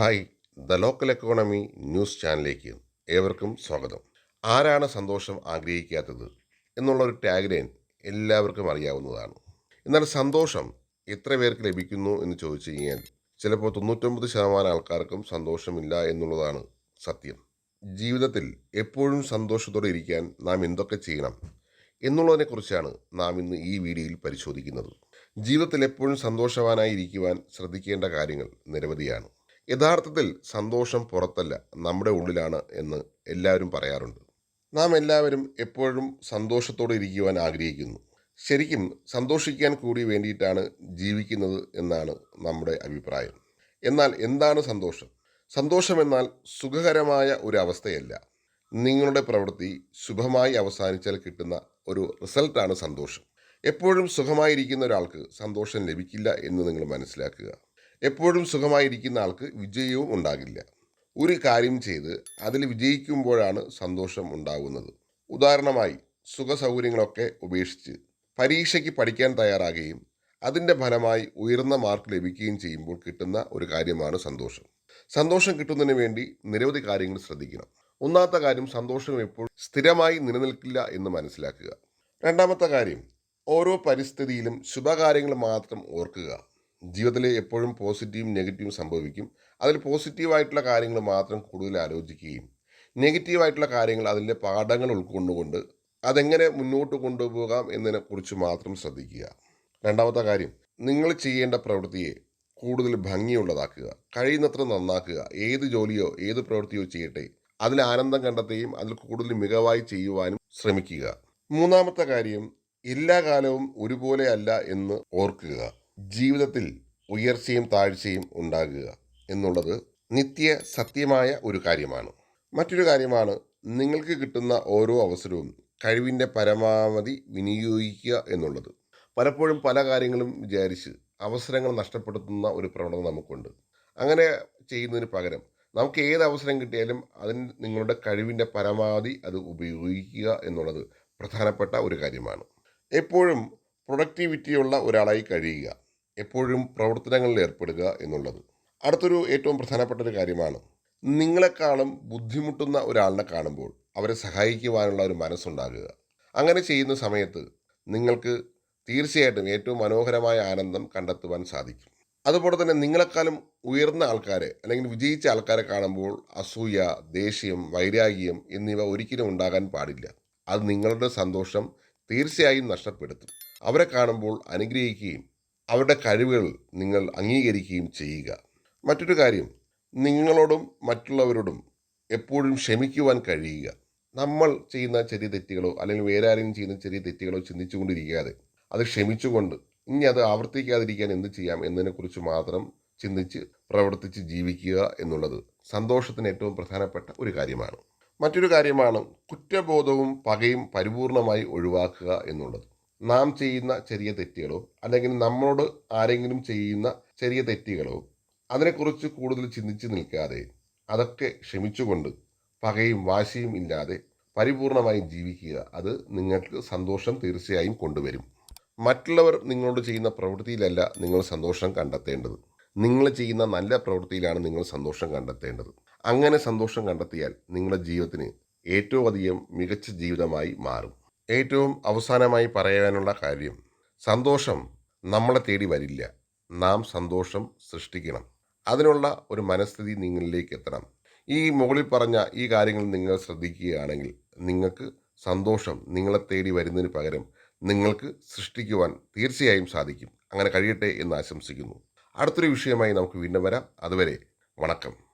Hi the local economy news ചാനലിലേക്ക് ഏവർക്കും സ്വാഗതം. ആരാണ് സന്തോഷം ആഗ്രഹിക്കാത്തത് എന്നുള്ള ഒരു ടാഗ്ലൈൻ എല്ലാവർക്കും അറിയാവുന്നതാണ്. എന്നാൽ സന്തോഷം എത്ര പേർക്ക് ലഭിക്കുന്നു എന്ന് ചോദിച്ചു കഴിഞ്ഞാൽ ചിലപ്പോൾ തൊണ്ണൂറ്റൊമ്പത് ശതമാനം ആൾക്കാർക്കും സന്തോഷമില്ല എന്നുള്ളതാണ് സത്യം. ജീവിതത്തിൽ എപ്പോഴും സന്തോഷത്തോടെ ഇരിക്കാൻ നാം എന്തൊക്കെ ചെയ്യണം എന്നുള്ളതിനെക്കുറിച്ചാണ് നാം ഇന്ന് ഈ വീഡിയോയിൽ പരിശോധിക്കുന്നത്. ജീവിതത്തിൽ എപ്പോഴും സന്തോഷവാനായി ഇരിക്കുവാൻ ശ്രദ്ധിക്കേണ്ട കാര്യങ്ങൾ നിരവധിയാണ്. യഥാർത്ഥത്തിൽ സന്തോഷം പുറത്തല്ല നമ്മുടെ ഉള്ളിലാണ് എന്ന് എല്ലാവരും പറയാറുണ്ട്. നാം എല്ലാവരും എപ്പോഴും സന്തോഷത്തോടെ ഇരിക്കുവാൻ ആഗ്രഹിക്കുന്നു. ശരിക്കും സന്തോഷിക്കാൻ കൂടി വേണ്ടിയിട്ടാണ് ജീവിക്കുന്നത് എന്നാണ് നമ്മുടെ അഭിപ്രായം. എന്നാൽ എന്താണ് സന്തോഷം? സന്തോഷമെന്നാൽ സുഖകരമായ ഒരു അവസ്ഥയല്ല. നിങ്ങളുടെ പ്രവൃത്തി ശുഭമായി അവസാനിച്ചാൽ കിട്ടുന്ന ഒരു റിസൾട്ടാണ് സന്തോഷം. എപ്പോഴും സുഖമായിരിക്കുന്ന ഒരാൾക്ക് സന്തോഷം ലഭിക്കില്ല എന്ന് നിങ്ങൾ മനസ്സിലാക്കുക. എപ്പോഴും സുഖമായിരിക്കുന്ന ആൾക്ക് വിജയവും ഉണ്ടാകില്ല. ഒരു കാര്യം ചെയ്ത് അതിൽ വിജയിക്കുമ്പോഴാണ് സന്തോഷം ഉണ്ടാകുന്നത്. ഉദാഹരണമായി സുഖ സൗകര്യങ്ങളൊക്കെ ഉപേക്ഷിച്ച് പരീക്ഷയ്ക്ക് പഠിക്കാൻ തയ്യാറാകുകയും അതിന്റെ ഫലമായി ഉയർന്ന മാർക്ക് ലഭിക്കുകയും ചെയ്യുമ്പോൾ കിട്ടുന്ന ഒരു കാര്യമാണ് സന്തോഷം. സന്തോഷം കിട്ടുന്നതിന് വേണ്ടി നിരവധി കാര്യങ്ങൾ ശ്രദ്ധിക്കണം. ഒന്നാമത്തെ കാര്യം സന്തോഷം എപ്പോൾ സ്ഥിരമായി നിലനിൽക്കില്ല എന്ന് മനസ്സിലാക്കുക. രണ്ടാമത്തെ കാര്യം ഓരോ പരിസ്ഥിതിയിലും ശുഭകാര്യങ്ങൾ മാത്രം ഓർക്കുക. ജീവിതത്തിൽ എപ്പോഴും പോസിറ്റീവും നെഗറ്റീവും സംഭവിക്കും. അതിൽ പോസിറ്റീവായിട്ടുള്ള കാര്യങ്ങൾ മാത്രം കൂടുതൽ ആലോചിക്കുകയും നെഗറ്റീവായിട്ടുള്ള കാര്യങ്ങൾ അതിന്റെ പാഠങ്ങൾ ഉൾക്കൊണ്ടുകൊണ്ട് അതെങ്ങനെ മുന്നോട്ട് കൊണ്ടുപോകാം എന്നതിനെക്കുറിച്ച് മാത്രം ശ്രദ്ധിക്കുക. രണ്ടാമത്തെ കാര്യം നിങ്ങൾ ചെയ്യേണ്ട പ്രവൃത്തിയെ കൂടുതൽ ഭംഗിയുള്ളതാക്കുക. കഴിയുന്നത്ര നന്നാക്കുക. ഏത് ജോലിയോ ഏത് പ്രവൃത്തിയോ ചെയ്യട്ടെ. അതിൽ ആനന്ദം കണ്ടെത്തുകയും അതിൽ കൂടുതൽ മികവായി ചെയ്യുവാനും ശ്രമിക്കുക. മൂന്നാമത്തെ കാര്യം എല്ലാ കാലവും ഒരുപോലെയല്ല എന്ന് ഓർക്കുക. ജീവിതത്തിൽ ഉയർച്ചയും താഴ്ചയും ഉണ്ടാകുക എന്നുള്ളത് നിത്യ സത്യമായ ഒരു കാര്യമാണ്. മറ്റൊരു കാര്യമാണ് നിങ്ങൾക്ക് കിട്ടുന്ന ഓരോ അവസരവും കഴിവിന്റെ പരമാവധി വിനിയോഗിക്കുക എന്നുള്ളത്. പലപ്പോഴും പല കാര്യങ്ങളും വിചാരിച്ച് അവസരങ്ങൾ നഷ്ടപ്പെടുത്തുന്ന ഒരു പ്രവണത നമുക്കുണ്ട്. അങ്ങനെ ചെയ്യുന്നതിന് പകരം നമുക്ക് ഏത് അവസരം കിട്ടിയാലും അതിന് നിങ്ങളുടെ കഴിവിന്റെ പരമാവധി അത് ഉപയോഗിക്കുക എന്നുള്ളത് പ്രധാനപ്പെട്ട ഒരു കാര്യമാണ്. എപ്പോഴും പ്രൊഡക്ടിവിറ്റിയുള്ള ഒരാളായി കഴിയുക. എപ്പോഴും പ്രവർത്തനങ്ങളിൽ ഏർപ്പെടുക എന്നുള്ളത്. അടുത്തൊരു ഏറ്റവും പ്രധാനപ്പെട്ട ഒരു കാര്യമാണ്. നിങ്ങളെക്കാളും ബുദ്ധിമുട്ടുന്ന ഒരാളിനെ കാണുമ്പോൾ അവരെ സഹായിക്കുവാനുള്ള ഒരു മനസ്സുണ്ടാകുക. അങ്ങനെ ചെയ്യുന്ന സമയത്ത് നിങ്ങൾക്ക് തീർച്ചയായിട്ടും ഏറ്റവും മനോഹരമായ ആനന്ദം കണ്ടെത്തുവാൻ സാധിക്കും. അതുപോലെ തന്നെ നിങ്ങളെക്കാളും ഉയർന്ന ആൾക്കാരെ അല്ലെങ്കിൽ വിജയിച്ച ആൾക്കാരെ കാണുമ്പോൾ അസൂയ ദേഷ്യം വൈരാഗ്യം എന്നിവ ഒരിക്കലും ഉണ്ടാകാൻ പാടില്ല. അത് നിങ്ങളുടെ സന്തോഷം തീർച്ചയായും നഷ്ടപ്പെടുത്തും. അവരെ കാണുമ്പോൾ അനുഗ്രഹിക്കുകയും അവരുടെ കഴിവുകൾ നിങ്ങൾ അംഗീകരിക്കുകയും ചെയ്യുക. മറ്റൊരു കാര്യം നിങ്ങളോടും മറ്റുള്ളവരോടും എപ്പോഴും ക്ഷമിക്കുവാൻ കഴിയുക. നമ്മൾ ചെയ്യുന്ന ചെറിയ തെറ്റുകളോ അല്ലെങ്കിൽ വേറെ ആരെങ്കിലും ചെയ്യുന്ന ചെറിയ തെറ്റുകളോ ചിന്തിച്ചുകൊണ്ടിരിക്കാതെ അത് ക്ഷമിച്ചുകൊണ്ട് ഇനി അത് ആവർത്തിക്കാതിരിക്കാൻ എന്ത് ചെയ്യാം എന്നതിനെക്കുറിച്ച് മാത്രം ചിന്തിച്ച് പ്രവർത്തിച്ച് ജീവിക്കുക എന്നുള്ളത് സന്തോഷത്തിന് ഏറ്റവും പ്രധാനപ്പെട്ട ഒരു കാര്യമാണ്. മറ്റൊരു കാര്യമാണ് കുറ്റബോധവും പകയും പരിപൂർണമായി ഒഴിവാക്കുക എന്നുള്ളത്. നാം ചെയ്യുന്ന ചെറിയ തെറ്റുകളോ അല്ലെങ്കിൽ നമ്മളോട് ആരെങ്കിലും ചെയ്യുന്ന ചെറിയ തെറ്റുകളോ അതിനെക്കുറിച്ച് കൂടുതൽ ചിന്തിച്ച് നിൽക്കാതെ അതൊക്കെ ക്ഷമിച്ചുകൊണ്ട് പകയും വാശിയും ഇല്ലാതെ പരിപൂർണമായും ജീവിക്കുക അത് നിങ്ങൾക്ക് സന്തോഷം തീർച്ചയായും കൊണ്ടുവരും. മറ്റുള്ളവർ നിങ്ങളോട് ചെയ്യുന്ന പ്രവൃത്തിയിലല്ല നിങ്ങൾ സന്തോഷം കണ്ടെത്തേണ്ടത്. നിങ്ങൾ ചെയ്യുന്ന നല്ല പ്രവൃത്തിയിലാണ് നിങ്ങൾ സന്തോഷം കണ്ടെത്തേണ്ടത്. അങ്ങനെ സന്തോഷം കണ്ടെത്തിയാൽ നിങ്ങളുടെ ജീവിതത്തിന് ഏറ്റവും അധികം മികച്ച ജീവിതമായി മാറും. ഏറ്റവും അവസാനമായി പറയാനുള്ള കാര്യം സന്തോഷം നമ്മളെ തേടി വരില്ല. നാം സന്തോഷം സൃഷ്ടിക്കണം. അതിനുള്ള ഒരു മനസ്ഥിതി നിങ്ങളിലേക്ക് എത്തണം. ഈ മുകളിൽ പറഞ്ഞ ഈ കാര്യങ്ങൾ നിങ്ങൾ ശ്രദ്ധിക്കുകയാണെങ്കിൽ നിങ്ങൾക്ക് സന്തോഷം നിങ്ങളെ തേടി വരുന്നതിന് പകരം നിങ്ങൾക്ക് സൃഷ്ടിക്കുവാൻ തീർച്ചയായും സാധിക്കും. അങ്ങനെ കഴിയട്ടെ എന്ന് ആശംസിക്കുന്നു. അടുത്തൊരു വിഷയമായി നമുക്ക് വീണ്ടും വരാം. അതുവരെ വണക്കം.